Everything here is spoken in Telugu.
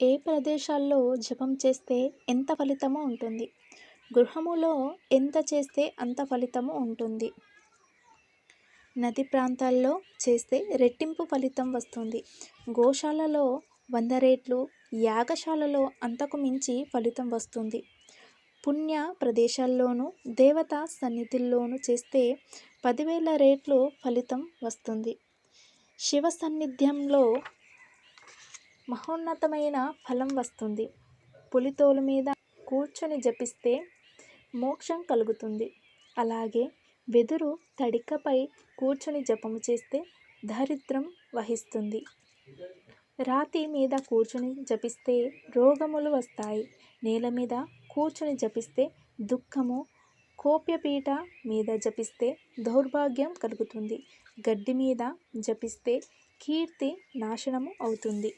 ఏ ప్రదేశాల్లో జపం చేస్తే ఎంత ఫలితము ఉంటుంది? గృహములో ఎంత చేస్తే అంత ఫలితము ఉంటుంది? నది ప్రాంతాల్లో చేస్తే రెట్టింపు ఫలితం వస్తుంది. గోశాలలో వంద రేట్లు యాగశాలలో అంతకు మించి ఫలితం వస్తుంది. పుణ్య ప్రదేశాల్లోనూ దేవత సన్నిధిల్లోనూ చేస్తే పదివేల రేట్లు ఫలితం వస్తుంది. శివ సాన్నిధ్యంలో మహోన్నతమైన ఫలం వస్తుంది. పులితోలు మీద కూర్చొని జపిస్తే మోక్షం కలుగుతుంది. అలాగే వెదురు తడికపై కూర్చొని జపము చేస్తే దరిద్రం వహిస్తుంది. రాతి మీద కూర్చొని జపిస్తే రోగములు వస్తాయి. నేల మీద కూర్చొని జపిస్తే దుఃఖము కోప్యపీట మీద జపిస్తే దౌర్భాగ్యం కలుగుతుంది. గడ్డి మీద జపిస్తే కీర్తి నాశనము అవుతుంది.